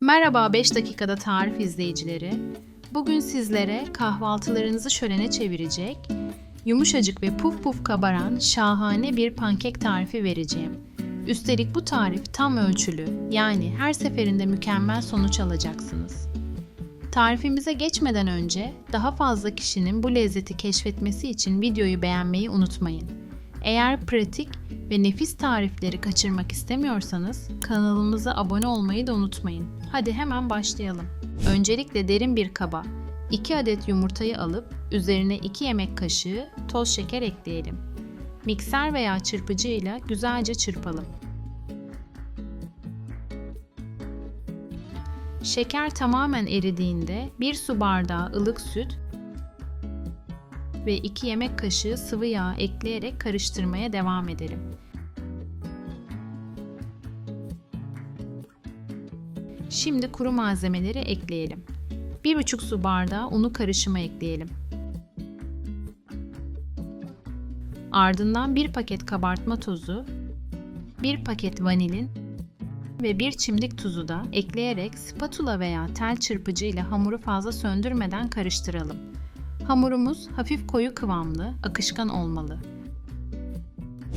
Merhaba 5 dakikada tarif izleyicileri. Bugün sizlere kahvaltılarınızı şölene çevirecek, yumuşacık ve puf puf kabaran şahane bir pankek tarifi vereceğim. Üstelik bu tarif tam ölçülü, yani her seferinde mükemmel sonuç alacaksınız. Tarifimize geçmeden önce daha fazla kişinin bu lezzeti keşfetmesi için videoyu beğenmeyi unutmayın. Eğer pratik ve nefis tarifleri kaçırmak istemiyorsanız kanalımıza abone olmayı da unutmayın. Hadi hemen başlayalım. Öncelikle derin bir kaba 2 adet yumurtayı alıp üzerine 2 yemek kaşığı toz şeker ekleyelim. Mikser veya çırpıcıyla güzelce çırpalım. Şeker tamamen eridiğinde 1 su bardağı ılık süt ve 2 yemek kaşığı sıvı yağ ekleyerek karıştırmaya devam edelim. Şimdi kuru malzemeleri ekleyelim. 1,5 su bardağı unu karışıma ekleyelim. Ardından 1 paket kabartma tozu, 1 paket vanilin ve 1 çimdik tuzu da ekleyerek spatula veya tel çırpıcı ile hamuru fazla söndürmeden karıştıralım. Hamurumuz hafif koyu kıvamlı, akışkan olmalı.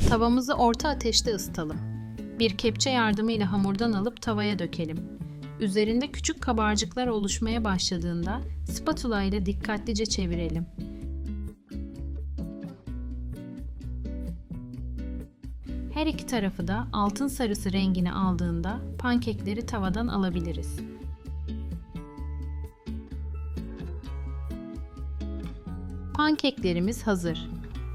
Tavamızı orta ateşte ısıtalım. Bir kepçe yardımıyla hamurdan alıp tavaya dökelim. Üzerinde küçük kabarcıklar oluşmaya başladığında spatula ile dikkatlice çevirelim. Her iki tarafı da altın sarısı rengini aldığında pankekleri tavadan alabiliriz. Pankeklerimiz hazır.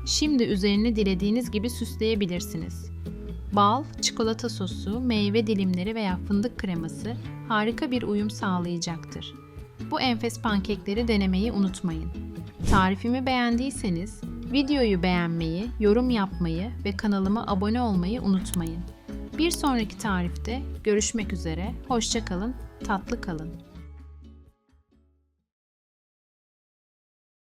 Şimdi üzerini dilediğiniz gibi süsleyebilirsiniz. Bal, çikolata sosu, meyve dilimleri veya fındık kreması harika bir uyum sağlayacaktır. Bu enfes pankekleri denemeyi unutmayın. Tarifimi beğendiyseniz videoyu beğenmeyi, yorum yapmayı ve kanalıma abone olmayı unutmayın. Bir sonraki tarifte görüşmek üzere, hoşça kalın, tatlı kalın.